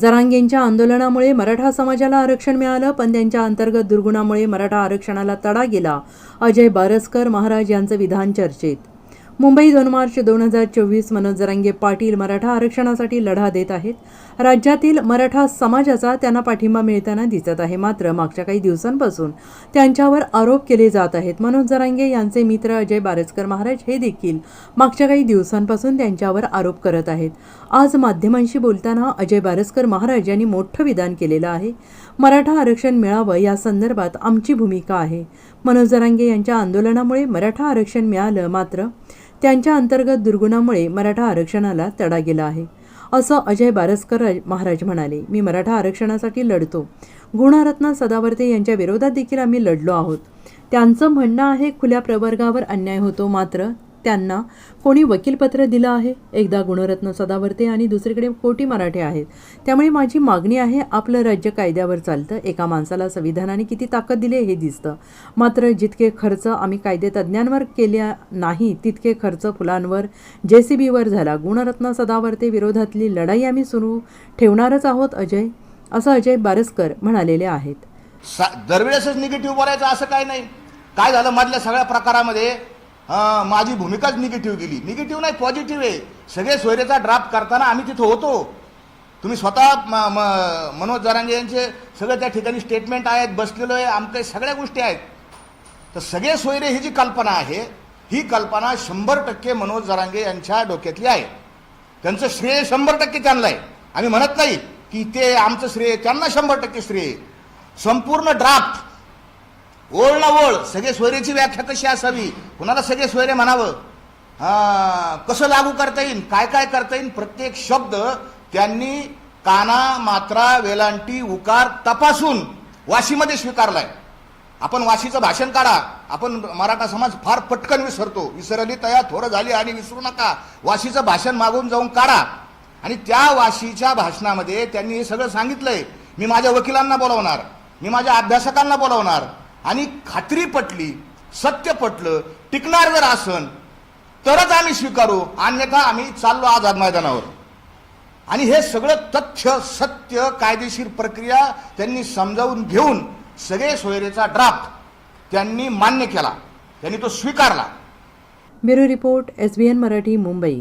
जरांगेंच्या आंदोलनामुळे मराठा समाजाला आरक्षण मिळालं पण त्यांच्या अंतर्गत दुर्गुणामुळे मराठा आरक्षणाला तडा गेला. अजय बारसकर महाराज यांचं विधान चर्चेत. मुंबई दोन मार्च दोन हजार चोवीस मनोज जरांगे पाटील मराठा आरक्षणासाठी लढा देत आहेत. राज्यातील मराठा समाजाचा त्यांना पाठिंबा मिळताना दिसत आहे. मात्र मागच्या काही दिवसांपासून त्यांच्यावर आरोप केले जात आहेत. मनोज जरांगे यांचे मित्र अजय बारसकर महाराज हे देखील मागच्या काही दिवसांपासून त्यांच्यावर आरोप करत आहेत. आज माध्यमांशी बोलताना अजय बारसकर महाराज यांनी मोठं विधान केलेलं आहे. मराठा आरक्षण मिळावं या संदर्भात आमची भूमिका आहे. मनोज जरांगे यांच्या आंदोलनामुळे मराठा आरक्षण मिळालं मात्र त्यांच्या अंतर्गत दुर्गुणामुळे मराठा आरक्षणाला तडा गेला आहे. असं अजय बारसकर महाराज म्हणाले मी मराठा आरक्षणासाठी लढतो. गुणरत्न सदावर्ते यांच्या विरोधात देखील आम्ही लढलो आहोत. त्यांचं म्हणणं आहे खुल्या प्रवर्गावर अन्याय होतो मात्र त्यांना कोणी वकीलपत्र दिलं आहे? एकदा गुणरत्न सदावर्ते आणि दुसरीकडे कोटी मराठे आहेत. त्यामुळे माझी मागणी आहे आपलं राज्य कायद्यावर चालतं. एका माणसाला संविधानाने किती ताकद दिली हे दिसतं. मात्र जितके खर्च आम्ही कायदेतज्ञांवर केल्या नाही तितके खर्च फुलांवर जे सी बीवर झाला. गुणरत्न सदावर्ते विरोधातली लढाई आम्ही सुरू ठेवणारच आहोत अजय. असं अजय बारसकर म्हणालेले आहेत. दरवेळेसच निगेटिव्ह बोलायचं असं काय नाही. काय झालं मधल्या सगळ्या प्रकारामध्ये? हां माझी भूमिकाच निगेटिव्ह गेली. निगेटिव्ह नाही पॉझिटिव्ह आहे. सगळे सोयरेचा ड्राफ्ट करताना आम्ही तिथं होतो. तुम्ही स्वतः म- म- मनोज जरांगे यांचे सगळं त्या ठिकाणी स्टेटमेंट आहेत बसलेलो आहे आमच्या सगळ्या गोष्टी आहेत. तर सगळे सोयरे ही जी कल्पना आहे ही कल्पना शंभर टक्के मनोज जरांगे यांच्या डोक्यातली आहे. त्यांचं श्रेय शंभर टक्के त्यांना आहे. आम्ही म्हणत नाही की ते आमचं श्रेय त्यांना शंभर टक्के श्रेय. संपूर्ण ड्राफ्ट ओळ ना ओळ. सगळे सोयरेची व्याख्या कशी असावी? कुणाला सगळे सोयरे म्हणावं? कसं लागू करता येईल काय काय करता येईल प्रत्येक शब्द त्यांनी काना मात्रा वेलांटी उकार तपासून वाशीमध्ये स्वीकारलाय. आपण वाशीचं भाषण काढा. आपण मराठा समाज फार पटकन विसरतो. विसरली तया थोडं झाली आणि विसरू नका. वाशीचं भाषण मागून जाऊन काढा. आणि त्या वाशीच्या भाषणामध्ये त्यांनी हे सगळं सांगितलंय. मी माझ्या वकिलांना बोलावणार. मी माझ्या अभ्यासकांना बोलावणार. आणि खात्री पटली सत्य पटलं टिकणार जर आसन तरच आम्ही स्वीकारू अन्यथा आम्ही चाललो आझाद मैदानावर. आणि हे सगळं तथ्य सत्य कायदेशीर प्रक्रिया त्यांनी समजावून घेऊन सगळे सोयरेचा ड्राफ्ट त्यांनी मान्य केला. त्यांनी तो स्वीकारला. Bureau report S B N Marathi Mumbai.